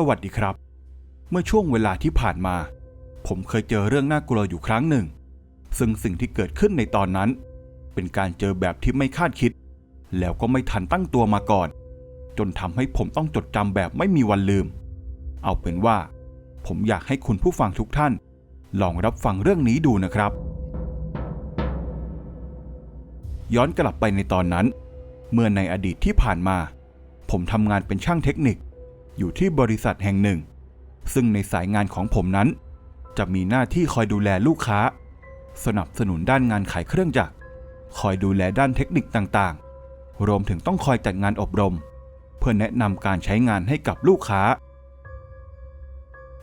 สวัสดีครับ เมื่อช่วงเวลาที่ผ่านมา ผมเคยเจอเรื่องน่ากลัวอยู่ครั้งหนึ่ง ซึ่งสิ่งที่เกิดขึ้นในตอนนั้น เป็นการเจอแบบที่ไม่คาดคิด แล้วก็ไม่ทันตั้งตัวมาก่อน จนทำให้ผมต้องจดจำแบบไม่มีวันลืม เอาเป็นว่า ผมอยากให้คุณผู้ฟังทุกท่าน ลองรับฟังเรื่องนี้ดูนะครับ ย้อนกลับไปในตอนนั้น เมื่อในอดีตที่ผ่านมา ผมทำงานเป็นช่างเทคนิค อยู่ที่บริษัทแห่งหนึ่ง ซึ่งในสายงานของผมนั้น จะมีหน้าที่คอยดูแลลูกค้า สนับสนุนด้านงานขายเครื่องจักร คอยดูแลด้านเทคนิคต่างๆ รวมถึงต้องคอยจัดงานอบรม เพื่อแนะนำการใช้งานให้กับลูกค้า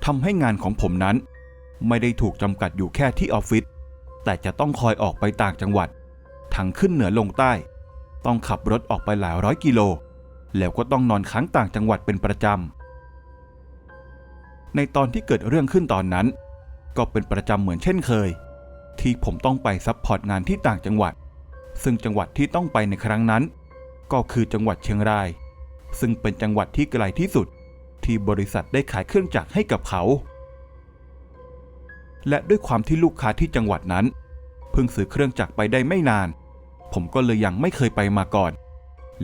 ทำให้งานของผมนั้น ไม่ได้ถูกจำกัดอยู่แค่ที่ออฟฟิศแต่จะต้องคอยออกไปต่างจังหวัด ทั้งขึ้นเหนือลงใต้ ต้องขับรถออกไปหลายร้อยกิโล แล้วก็ต้องนอนค้างต่างจังหวัดเป็นประจำ ในตอนที่เกิดเรื่องขึ้นตอนนั้น ก็เป็นประจำเหมือนเช่นเคย ที่ผมต้องไปซัพพอร์ตงานที่ต่างจังหวัด ซึ่งจังหวัดที่ต้องไปในครั้งนั้น ก็คือจังหวัดเชียงราย ซึ่งเป็นจังหวัดที่ไกลที่สุด ที่บริษัทได้ขายเครื่องจักรให้กับเขา และด้วยความที่ลูกค้าที่จังหวัดนั้นเพิ่งซื้อเครื่องจักรไปได้ไม่นาน ผมก็เลยยังไม่เคยไปมาก่อน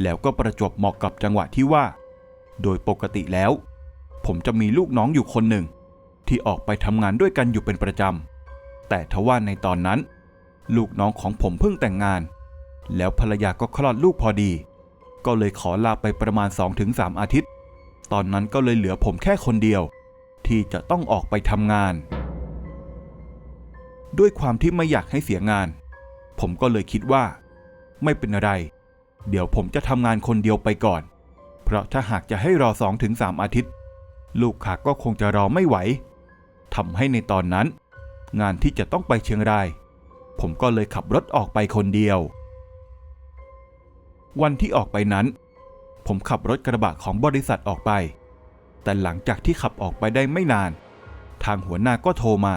แล้วก็ประจวบเหมาะกับจังหวะที่ว่า โดยปกติแล้ว ผมจะมีลูกน้องอยู่คนหนึ่ง ที่ออกไปทำงานด้วยกันอยู่เป็นประจำ แต่ทว่าในตอนนั้น ลูกน้องของผมเพิ่งแต่งงาน แล้วภรรยาก็คลอดลูกพอดี ก็เลยขอลาไปประมาณ 2-3 อาทิตย์ ตอนนั้นก็เลยเหลือผมแค่คนเดียว ที่จะต้องออกไปทำงาน ด้วยความที่ไม่อยากให้เสียงาน ผมก็เลยคิดว่า ไม่เป็นไร เดี๋ยวผมจะทำงานคนเดียวไปก่อน เพราะถ้าหากจะให้รอ2-3อาทิตย์ ลูกค้าก็คงจะรอไม่ไหวทำให้ในตอนนั้น งานที่จะต้องไปเชียงราย ผมก็เลยขับรถออกไปคนเดียว วันที่ออกไปนั้น ผมขับรถกระบะของบริษัทออกไป แต่หลังจากที่ขับออกไปได้ไม่นาน ทางหัวหน้าก็โทรมา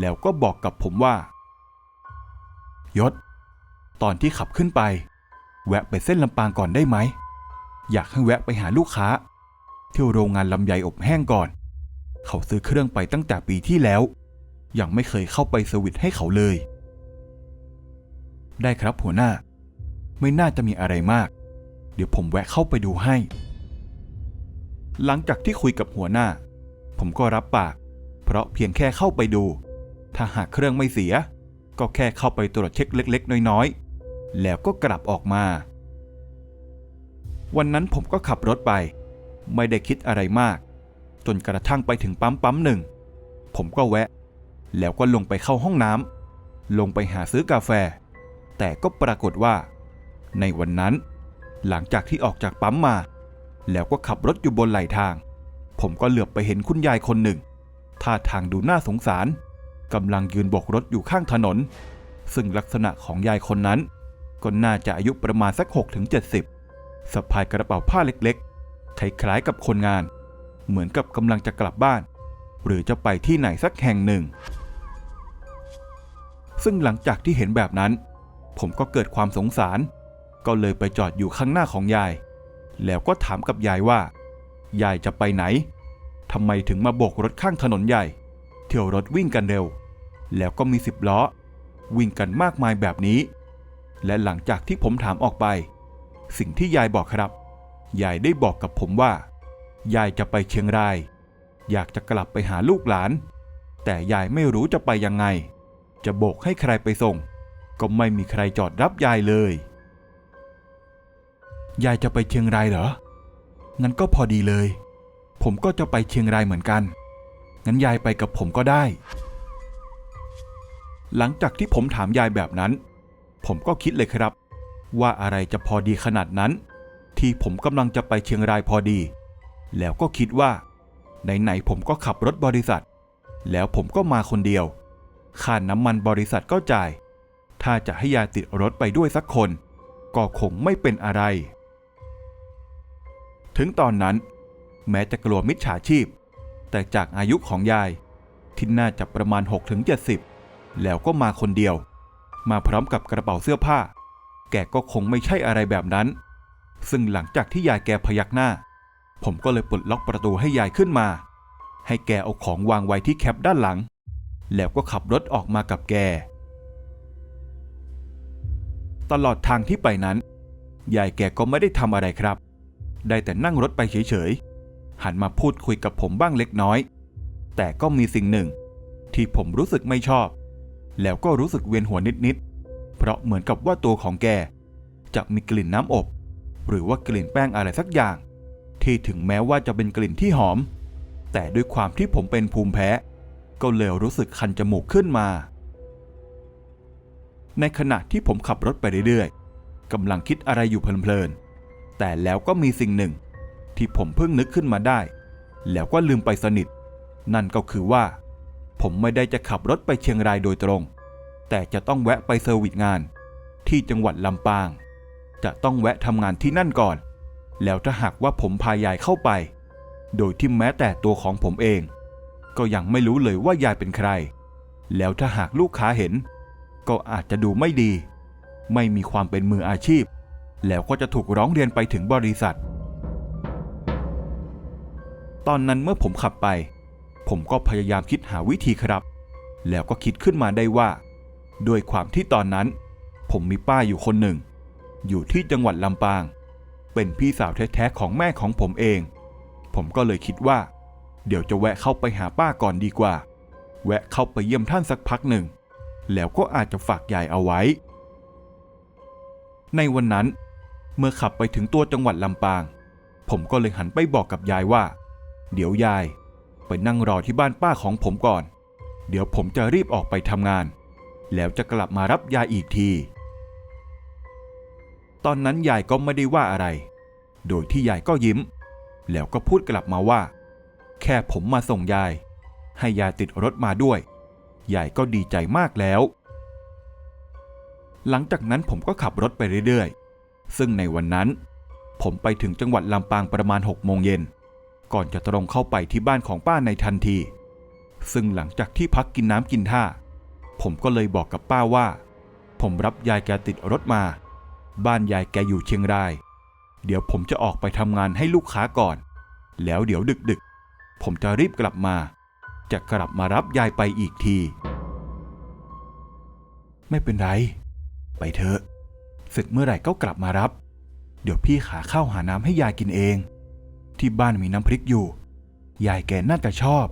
แล้วก็บอกกับผมว่ายศ ตอนที่ขับขึ้นไป แวะไปเส้นลำปางก่อนได้ไหม อยากให้แวะไปหาลูกค้าที่โรงงานลำไยอบแห้งก่อน เขาซื้อเครื่องไปตั้งแต่ปีที่แล้ว ยังไม่เคยเข้าไปสวิตช์ให้เขาเลย ได้ครับหัวหน้า ไม่น่าจะมีอะไรมาก เดี๋ยวผมแวะเข้าไปดูให้ หลังจากที่คุยกับหัวหน้า ผมก็รับปาก เพราะเพียงแค่เข้าไปดู ถ้าหากเครื่องไม่เสีย ก็แค่เข้าไปตรวจเช็คเล็ก ๆ น้อยๆ แล้วก็กลับออกมา วันนั้นผมก็ขับรถไป ไม่ได้คิดอะไรมาก จนกระทั่งไปถึงปั๊มปั๊มหนึ่ง ผมก็แวะ แล้วก็ลงไปเข้าห้องน้ำลงไปหาซื้อกาแฟ แต่ก็ปรากฏว่า ในวันนั้น หลังจากที่ออกจากปั๊มมา แล้วก็ขับรถอยู่บนไหลทาง ผมก็เหลือบไปเห็นคุณยายคนหนึ่งท่าทางดูน่าสงสารกำลังยืนโบกรถอยู่ข้างถนน ซึ่งลักษณะของยายคนนั้น ก็น่าจะอายุประมาณสัก6ถึง70 สะพายกระเป๋าผ้าเล็กๆ คล้ายๆกับคนงาน เหมือนกับกำลังจะกลับบ้าน หรือจะไปที่ไหนสักแห่งหนึ่ง ซึ่งหลังจากที่เห็นแบบนั้น ผมก็เกิดความสงสาร ก็เลยไปจอดอยู่ข้างหน้าของยาย แล้วก็ถามกับยายว่า ยายจะไปไหนทำไมถึงมาโบกรถข้างถนนใหญ่ เที่ยวรถวิ่งกันเร็ว แล้วก็มีสิบล้อ วิ่งกันมากมายแบบนี้ และหลังจากที่ผมถามออกไป สิ่งที่ยายบอกครับ ยายได้บอกกับผมว่า ยายจะไปเชียงราย อยากจะกลับไปหาลูกหลาน แต่ยายไม่รู้จะไปยังไง จะโบกให้ใครไปส่ง ก็ไม่มีใครจอดรับยายเลย ยายจะไปเชียงรายเหรอ งั้นก็พอดีเลย ผมก็จะไปเชียงรายเหมือนกัน งั้นยายไปกับผมก็ได้ หลังจากที่ผมถามยายแบบนั้น ผมก็คิดเลยครับ ว่าอะไรจะพอดีขนาดนั้น ที่ผมกำลังจะไปเชียงรายพอดี แล้วก็คิดว่า ไหนๆผมก็ขับรถบริษัท แล้วผมก็มาคนเดียว ค่าน้ำมันบริษัทก็จ่าย ถ้าจะให้ยายติดรถไปด้วยสักคน ก็คงไม่เป็นอะไร ถึงตอนนั้น แม้จะกลัวมิจฉาชีพ แต่จากอายุของยายที่น่าจะประมาณ 6-70 แล้วก็มาคนเดียว มาพร้อมกับกระเป๋าเสื้อผ้า แกก็คงไม่ใช่อะไรแบบนั้น ซึ่งหลังจากที่ยายแกพยักหน้า ผมก็เลยปลดล็อกประตูให้ยายขึ้นมา ให้แกเอาของวางไว้ที่แคปด้านหลัง แล้วก็ขับรถออกมากับแก ตลอดทางที่ไปนั้น ยายแกก็ไม่ได้ทำอะไรครับ ได้แต่นั่งรถไปเฉยๆ หันมาพูดคุยกับผมบ้างเล็กน้อย แต่ก็มีสิ่งหนึ่ง ที่ผมรู้สึกไม่ชอบ แล้วก็รู้สึกเวียนหัวนิดๆ เพราะเหมือนกับว่าตัวของแก จะมีกลิ่นน้ำอบ หรือว่ากลิ่นแป้งอะไรสักอย่าง ที่ถึงแม้ว่าจะเป็นกลิ่นที่หอม แต่ด้วยความที่ผมเป็นภูมิแพ้ ก็เลยรู้สึกคันจมูกขึ้นมา ในขณะที่ผมขับรถไปเรื่อยๆกำลังคิดอะไรอยู่เพลินๆ แต่แล้วก็มีสิ่งหนึ่ง ที่ผมเพิ่งนึกขึ้นมาได้ แล้วก็ลืมไปสนิท นั่นก็คือว่า ผมไม่ได้จะขับรถไปเชียงรายโดยตรง แต่จะต้องแวะไปเซอร์วิสงาน ที่จังหวัดลำปาง จะต้องแวะทำงานที่นั่นก่อน แล้วถ้าหากว่าผมพายายเข้าไป โดยที่แม้แต่ตัวของผมเอง ก็ยังไม่รู้เลยว่ายายเป็นใคร แล้วถ้าหากลูกค้าเห็น ก็อาจจะดูไม่ดี ไม่มีความเป็นมืออาชีพ แล้วก็จะถูกร้องเรียนไปถึงบริษัท ตอนนั้นเมื่อผมขับไป ผมก็พยายามคิดหาวิธีครับ แล้วก็คิดขึ้นมาได้ว่า ด้วยความที่ตอนนั้น ผมมีป้าอยู่คนหนึ่ง อยู่ที่จังหวัดลำปาง เป็นพี่สาวแท้ๆของแม่ของผมเอง ผมก็เลยคิดว่า เดี๋ยวจะแวะเข้าไปหาป้าก่อนดีกว่า แวะเข้าไปเยี่ยมท่านสักพักหนึ่ง แล้วก็อาจจะฝากยายเอาไว้ ในวันนั้น เมื่อขับไปถึงตัวจังหวัดลำปาง ผมก็เลยหันไปบอกกับยายว่า เดี๋ยวยาย ไปนั่งรอที่บ้านป้าของผมก่อน เดี๋ยวผมจะรีบออกไปทำงาน แล้วจะกลับมารับยายอีกที ตอนนั้นยายก็ไม่ได้ว่าอะไร โดยที่ยายก็ยิ้ม แล้วก็พูดกลับมาว่า แค่ผมมาส่งยาย ให้ยายติดรถมาด้วย ยายก็ดีใจมากแล้ว หลังจากนั้นผมก็ขับรถไปเรื่อยๆ ซึ่งในวันนั้น ผมไปถึงจังหวัดลำปางประมาณ6โมงเย็น ก่อนจะตรงเข้าไปที่บ้านของป้าในทันที ซึ่งหลังจากที่พักกินน้ำกินท่า ผมก็เลยบอกกับป้าว่า ผมรับยายแกติดรถมา บ้านยายแกอยู่เชียงราย เดี๋ยวผมจะออกไปทำงานให้ลูกค้าก่อน แล้วเดี๋ยวดึกๆ ผมจะรีบกลับมา จะกลับมารับยายไปอีกที ไม่เป็นไร ไปเถอะเสร็จเมื่อไหร่ก็กลับมารับ เดี๋ยวพี่หาข้าวหาน้ำให้ยายกินเอง ที่บ้านมีน้ำพริกอยู่ ยายแกน่าจะชอบ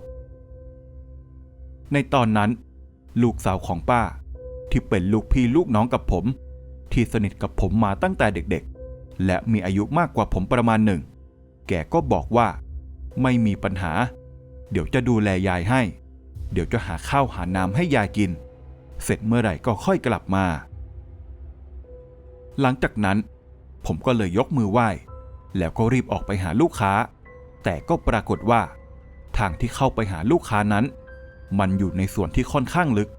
ในตอนนั้น ลูกสาวของป้า ที่เป็นลูกพี่ลูกน้องกับผม ที่สนิทกับผมมาตั้งแต่เด็กๆ และมีอายุมากกว่าผมประมาณหนึ่ง แกก็บอกว่า ไม่มีปัญหา เดี๋ยวจะดูแลยายให้ เดี๋ยวจะหาข้าวหาน้ำให้ยายกิน เสร็จเมื่อไหร่ก็ค่อยกลับมา หลังจากนั้น ผมก็เลยยกมือไหว้ แล้วก็รีบออกไปหาลูกค้า แต่ก็ปรากฏว่า ทางที่เข้าไปหาลูกค้านั้น มันอยู่ในส่วนที่ค่อนข้างลึก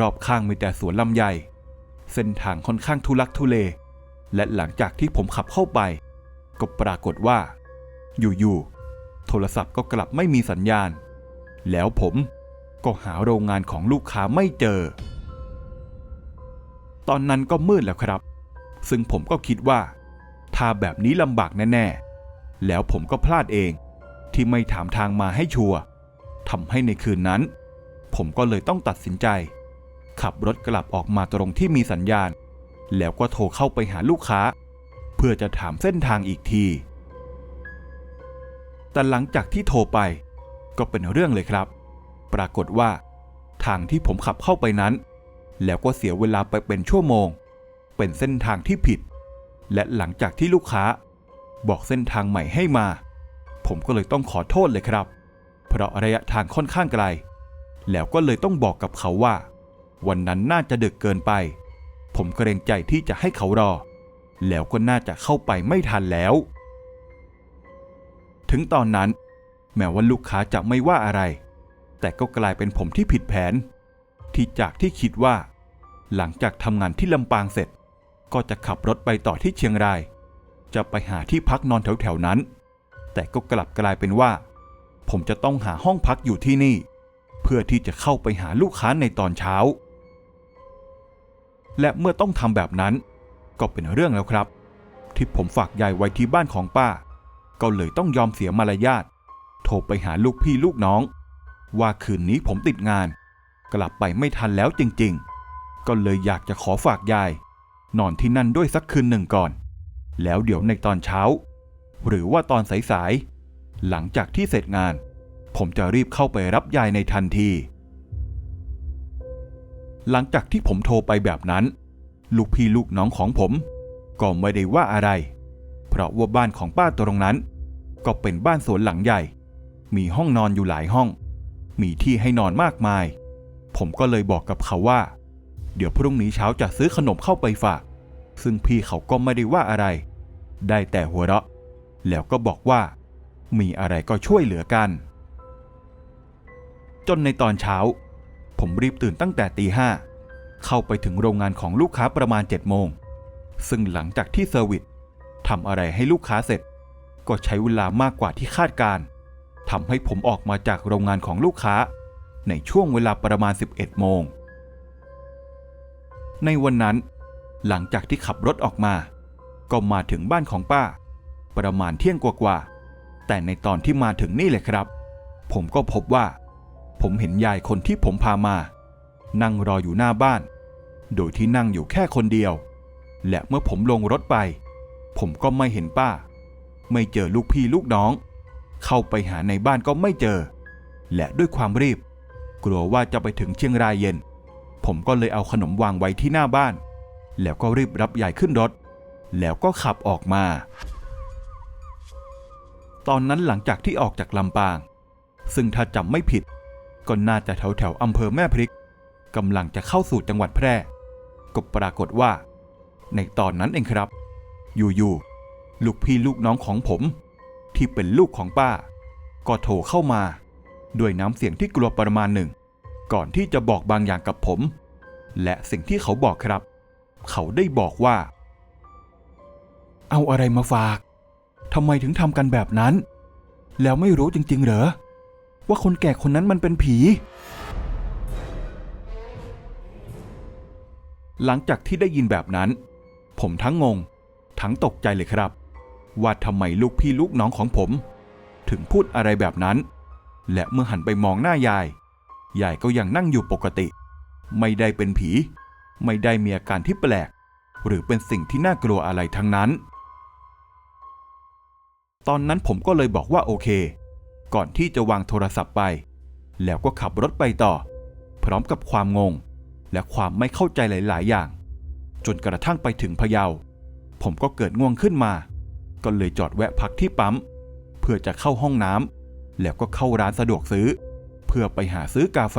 รอบข้างมีแต่สวนลำไย เส้นทางค่อนข้างทุลักทุเล และหลังจากที่ผมขับเข้าไป ก็ปรากฏว่า อยู่ๆ โทรศัพท์ก็กลับไม่มีสัญญาณ แล้วผมก็หาโรงงานของลูกค้าไม่เจอ ตอนนั้นก็มืดแล้วครับ ซึ่งผมก็คิดว่า ถ้าแบบนี้ลำบากแน่ๆ แล้วผมก็พลาดเองที่ไม่ถามทางมาให้ชัวร์ทำให้ในคืนนั้น ผมก็เลยต้องตัดสินใจ ขับรถกลับออกมาตรงที่มีสัญญาณ แล้วก็โทรเข้าไปหาลูกค้า เพื่อจะถามเส้นทางอีกที แต่หลังจากที่โทรไป ก็เป็นเรื่องเลยครับ ปรากฏว่า ทางที่ผมขับเข้าไปนั้น แล้วก็เสียเวลาไปเป็นชั่วโมง เป็นเส้นทางที่ผิด และหลังจากที่ลูกค้า บอกเส้นทางใหม่ให้มา ผมก็เลยต้องขอโทษเลยครับ เพราะระยะทางค่อนข้างไกล แล้วก็เลยต้องบอกกับเขาว่า วันนั้นน่าจะดึกเกินไป ผมเกรงใจที่จะให้เขารอ แล้วก็น่าจะเข้าไปไม่ทันแล้ว ถึงตอนนั้น แม้ว่าลูกค้าจะไม่ว่าอะไร แต่ก็กลายเป็นผมที่ผิดแผน ที่จากที่คิดว่า หลังจากทำงานที่ลำปางเสร็จ ก็จะขับรถไปต่อที่เชียงราย จะไปหาที่พักนอนแถวๆนั้น แต่ก็กลับกลายเป็นว่า ผมจะต้องหาห้องพักอยู่ที่นี่ เพื่อที่จะเข้าไปหาลูกค้าในตอนเช้า และเมื่อต้องทำแบบนั้น ก็เป็นเรื่องแล้วครับ ที่ผมฝากยายไว้ที่บ้านของป้า ก็เลยต้องยอมเสียมารยาทโทรไปหาลูกพี่ลูกน้อง ว่าคืนนี้ผมติดงาน กลับไปไม่ทันแล้วจริงๆ ก็เลยอยากจะขอฝากยาย นอนที่นั่นด้วยสักคืนหนึ่งก่อน แล้วเดี๋ยวในตอนเช้า หรือว่าตอนสายๆหลังจากที่เสร็จงาน ผมจะรีบเข้าไปรับยายในทันที หลังจากที่ผมโทรไปแบบนั้น ลูกพี่ลูกน้องของผม ก็ไม่ได้ว่าอะไร เพราะว่าบ้านของป้าตรงนั้น ก็เป็นบ้านสวนหลังใหญ่ มีห้องนอนอยู่หลายห้อง มีที่ให้นอนมากมาย ผมก็เลยบอกกับเขาว่าเดี๋ยวพรุ่งนี้เช้าจะซื้อขนมเข้าไปฝาก ซึ่งพี่เขาก็ไม่ได้ว่าอะไร ได้แต่หัวเราะ แล้วก็บอกว่า มีอะไรก็ช่วยเหลือกัน จนในตอนเช้า ผมรีบตื่นตั้งแต่ตีห้าเข้าไปถึงโรงงานของลูกค้าประมาณ7จ็ดโมง ซึ่งหลังจากที่เซอร์วิสทำอะไรให้ลูกค้าเสร็จ ก็ใช้เวลามากกว่าที่คาดการทำให้ผมออกมาจากโรงงานของลูกค้า ในช่วงเวลาประมาณ 11 โมง ในวันนั้น หลังจากที่ขับรถออกมา ก็มาถึงบ้านของป้า ประมาณเที่ยงกว่าๆแต่ในตอนที่มาถึงนี่เลยครับ ผมก็พบว่า ผมเห็นยายคนที่ผมพามา นั่งรออยู่หน้าบ้าน โดยที่นั่งอยู่แค่คนเดียว และเมื่อผมลงรถไป ผมก็ไม่เห็นป้า ไม่เจอลูกพี่ลูกน้อง เข้าไปหาในบ้านก็ไม่เจอ และด้วยความรีบ กลัวว่าจะไปถึงเชียงรายเย็น ผมก็เลยเอาขนมวางไว้ที่หน้าบ้าน แล้วก็รีบรับยายขึ้นรถ แล้วก็ขับออกมา ตอนนั้นหลังจากที่ออกจากลำปาง ซึ่งถ้าจำไม่ผิด ก็น่าจะแถวแถวอำเภอแม่พริกกำลังจะเข้าสู่จังหวัดแพร่ ก็ปรากฏว่า ในตอนนั้นเองครับ อยู่ๆลูกพี่ลูกน้องของผม ที่เป็นลูกของป้า ก็โทรเข้ามา ด้วยน้ำเสียงที่กลัวประมาณหนึ่ง ก่อนที่จะบอกบางอย่างกับผม และสิ่งที่เขาบอกครับ เขาได้บอกว่า เอาอะไรมาฝากทำไมถึงทำกันแบบนั้น แล้วไม่รู้จริง ๆ เหรอ ว่าคนแก่คนนั้นมันเป็นผี หลังจากที่ได้ยินแบบนั้น ผมทั้งงง ทั้งตกใจเลยครับ ว่าทำไมลูกพี่ลูกน้องของผม ถึงพูดอะไรแบบนั้น และเมื่อหันไปมองหน้ายาย ยายก็ยังนั่งอยู่ปกติ ไม่ได้เป็นผี ไม่ได้มีอาการที่แปลก หรือเป็นสิ่งที่น่ากลัวอะไรทั้งนั้น ตอนนั้นผมก็เลยบอกว่าโอเค ก่อนที่จะวางโทรศัพท์ไป แล้วก็ขับรถไปต่อ พร้อมกับความงง และความไม่เข้าใจหลาย ๆ อย่าง จนกระทั่งไปถึงพะเยา ผมก็เกิดง่วงขึ้นมา ก็เลยจอดแวะพักที่ปั๊ม เพื่อจะเข้าห้องน้ำแล้วก็เข้าร้านสะดวกซื้อ เพื่อไปหาซื้อกาแฟ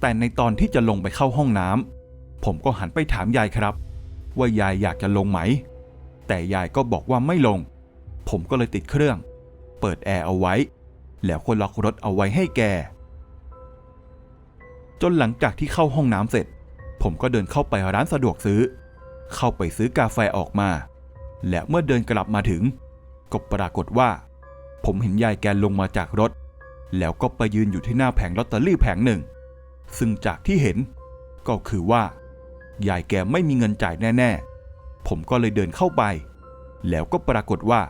แต่ในตอนที่จะลงไปเข้าห้องน้ำผมก็หันไปถามยายครับ ว่ายายอยากจะลงไหม แต่ยายก็บอกว่าไม่ลง ผมก็เลยติดเครื่อง เปิดแอร์เอาไว้ แล้วก็ล็อกรถเอาไว้ให้แก จนหลังจากที่เข้าห้องน้ำเสร็จ ผมก็เดินเข้าไปร้านสะดวกซื้อ เข้าไปซื้อกาแฟออกมา และเมื่อเดินกลับมาถึง ก็ปรากฏว่า ผมเห็นยายแกลงมาจากรถ แล้วก็ไปยืนอยู่ที่หน้าแผงลอตเตอรี่แผงหนึ่ง ซึ่งจากที่เห็น ก็คือว่า ยายแกไม่มีเงินจ่ายแน่ ๆ ผมก็เลยเดินเข้าไป แล้วก็ปรากฏว่า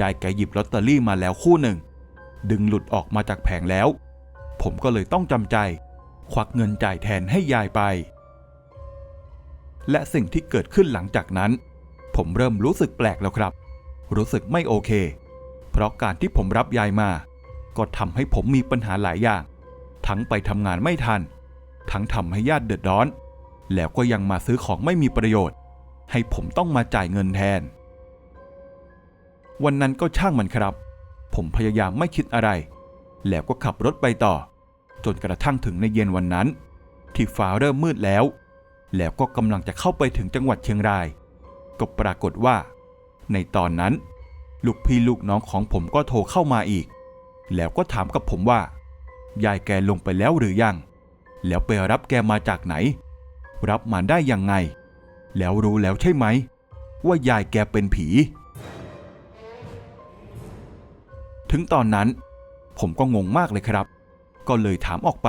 ยายแกหยิบลอตเตอรี่มาแล้วคู่หนึ่ง ดึงหลุดออกมาจากแผงแล้ว ผมก็เลยต้องจำใจ ควักเงินจ่ายแทนให้ยายไป และสิ่งที่เกิดขึ้นหลังจากนั้น ผมเริ่มรู้สึกแปลกแล้วครับ รู้สึกไม่โอเค เพราะการที่ผมรับยายมา ก็ทำให้ผมมีปัญหาหลายอย่าง ทั้งไปทำงานไม่ทัน ทั้งทำให้ญาติเดือดร้อน แล้วก็ยังมาซื้อของไม่มีประโยชน์ ให้ผมต้องมาจ่ายเงินแทน วันนั้นก็ช่างมันครับ ผมพยายามไม่คิดอะไร แล้วก็ขับรถไปต่อ จนกระทั่งถึงในเย็นวันนั้น ที่ฟ้าเริ่มมืดแล้ว แล้วก็กำลังจะเข้าไปถึงจังหวัดเชียงราย ก็ปรากฏว่า ในตอนนั้น ลูกพี่ลูกน้องของผมก็โทรเข้ามาอีก แล้วก็ถามกับผมว่า ยายแกลงไปแล้วหรือยัง แล้วไปรับแกมาจากไหน รับมาได้ยังไง แล้วรู้แล้วใช่ไหม ว่ายายแกเป็นผี ถึงตอนนั้น ผมก็งงมากเลยครับ ก็เลยถามออกไป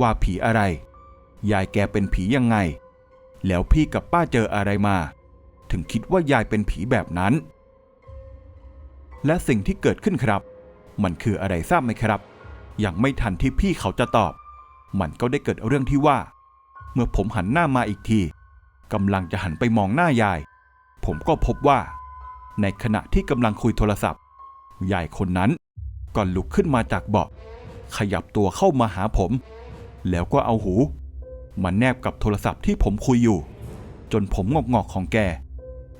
ว่าผีอะไร ยายแกเป็นผียังไง แล้วพี่กับป้าเจออะไรมา ถึงคิดว่ายายเป็นผีแบบนั้น และสิ่งที่เกิดขึ้นครับ มันคืออะไรทราบไหมครับ ยังไม่ทันที่พี่เขาจะตอบ มันก็ได้เกิดเรื่องที่ว่า เมื่อผมหันหน้ามาอีกทีกำลังจะหันไปมองหน้ายาย ผมก็พบว่า ในขณะที่กำลังคุยโทรศัพท์ ยายคนนั้นก็ลุกขึ้นมาจากเบาะ ขยับตัวเข้ามาหาผม แล้วก็เอาหูมาแนบกับโทรศัพท์ที่ผมคุยอยู่ จนผมงอกๆของแก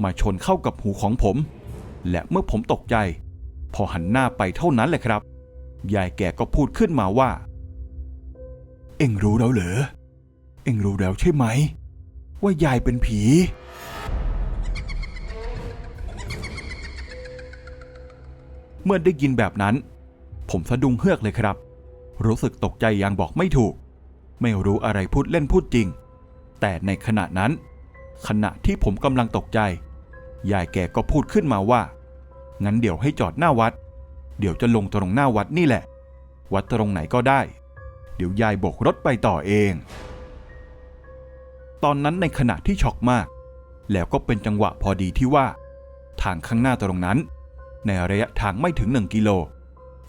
มาชนเข้ากับหูของผม และเมื่อผมตกใจ พอหันหน้าไปเท่านั้นแหละครับ ยายแกก็พูดขึ้นมาว่า เอ็งรู้แล้วเหรอ เอ็งรู้แล้วใช่ไหม ว่ายายเป็นผี เมื่อได้ยินแบบนั้น ผมสะดุ้งเฮือกเลยครับ รู้สึกตกใจอย่างบอกไม่ถูก ไม่รู้อะไรพูดเล่นพูดจริง แต่ในขณะนั้น ขณะที่ผมกำลังตกใจ ยายแกก็พูดขึ้นมาว่า งั้นเดี๋ยวให้จอดหน้าวัด เดี๋ยวจะลงตรงหน้าวัดนี่แหละ วัดตรงไหนก็ได้ เดี๋ยวยายโบกรถไปต่อเอง ตอนนั้นในขณะที่ช็อกมาก แล้วก็เป็นจังหวะพอดีที่ว่า ทางข้างหน้าตรงนั้น ในระยะทางไม่ถึงหนึ่งกิโล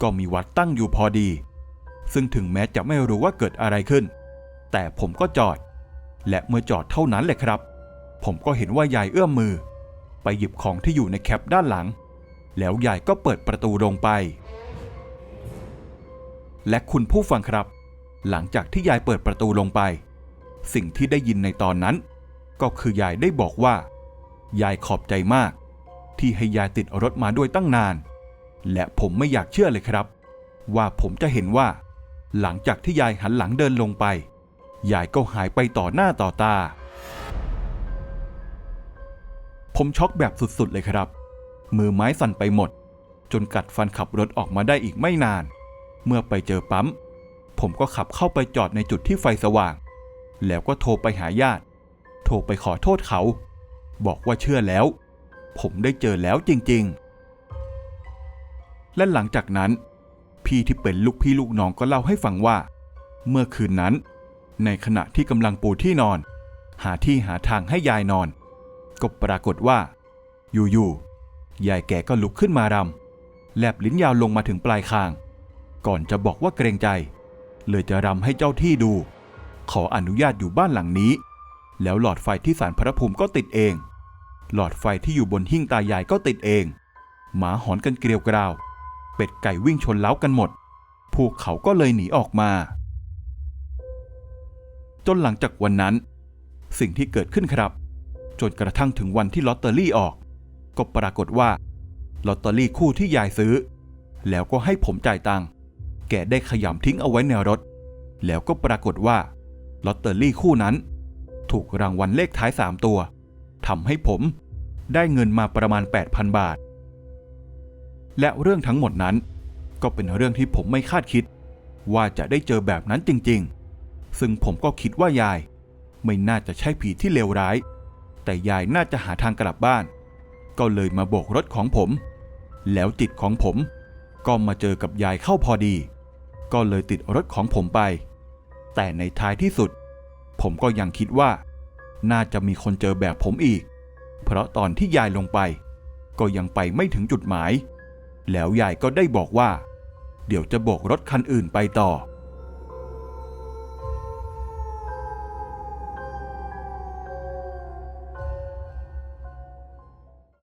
ก็มีวัดตั้งอยู่พอดี ซึ่งถึงแม้จะไม่รู้ว่าเกิดอะไรขึ้น แต่ผมก็จอด และเมื่อจอดเท่านั้นแหละครับ ผมก็เห็นว่ายายเอื้อมมือ ไปหยิบของที่อยู่ในแคปด้านหลัง แล้วยายก็เปิดประตูลงไป และคุณผู้ฟังครับ หลังจากที่ยายเปิดประตูลงไป สิ่งที่ได้ยินในตอนนั้น ก็คือยายได้บอกว่า ยายขอบใจมาก ที่ให้ยายติดรถมาด้วยตั้งนาน และผมไม่อยากเชื่อเลยครับ ว่าผมจะเห็นว่า หลังจากที่ยายหันหลังเดินลงไป ยายก็หายไปต่อหน้าต่อตาผมช็อกแบบสุดๆเลยครับ มือไม้สั่นไปหมด จนกัดฟันขับรถออกมาได้อีกไม่นาน เมื่อไปเจอปั๊ม ผมก็ขับเข้าไปจอดในจุดที่ไฟสว่าง แล้วก็โทรไปหาญาติ โทรไปขอโทษเขา บอกว่าเชื่อแล้ว ผมได้เจอแล้วจริง ๆ และหลังจากนั้น พี่ที่เป็นลูกพี่ลูกน้องก็เล่าให้ฟังว่า เมื่อคืนนั้น ในขณะที่กำลังปูที่นอน หาที่หาทางให้ยายนอน ก็ปรากฏว่า อยู่ๆ ยายแกก็ลุกขึ้นมารำแลบลิ้นยาวลงมาถึงปลายคาง ก่อนจะบอกว่าเกรงใจ เลยจะรำให้เจ้าที่ดู ขออนุญาตอยู่บ้านหลังนี้ แล้วหลอดไฟที่ศาลพระภูมิก็ติดเอง หลอดไฟที่อยู่บนหิ้งตายายก็ติดเอง หมาหอนกันเกลียวกราว เป็ดไก่วิ่งชนเล้ากันหมด พวกเขาก็เลยหนีออกมา จนหลังจากวันนั้น สิ่งที่เกิดขึ้นครับ จนกระทั่งถึงวันที่ลอตเตอรี่ออก ก็ปรากฏว่าลอตเตอรี่คู่ที่ยายซื้อ แล้วก็ให้ผมจ่ายตังค์แกได้ขยำทิ้งเอาไว้ในรถ แล้วก็ปรากฏว่าลอตเตอรี่คู่นั้น ถูกรางวัลเลขท้าย 3 ตัวทำให้ผมได้เงินมาประมาณ 8,000 บาท และเรื่องทั้งหมดนั้น ก็เป็นเรื่องที่ผมไม่คาดคิด ว่าจะได้เจอแบบนั้นจริง ๆ ซึ่งผมก็คิดว่ายาย ไม่น่าจะใช่ผีที่เลวร้าย แต่ยายน่าจะหาทางกลับบ้าน ก็เลยมาโบกรถของผม แล้วจิตของผมก็มาเจอกับยายเข้าพอดี ก็เลยติดรถของผมไป แต่ในท้ายที่สุด ผมก็ยังคิดว่า น่าจะมีคนเจอแบบผมอีก เพราะตอนที่ยายลงไป ก็ยังไปไม่ถึงจุดหมาย แล้วยายก็ได้บอกว่า เดี๋ยวจะโบกรถคันอื่นไปต่อ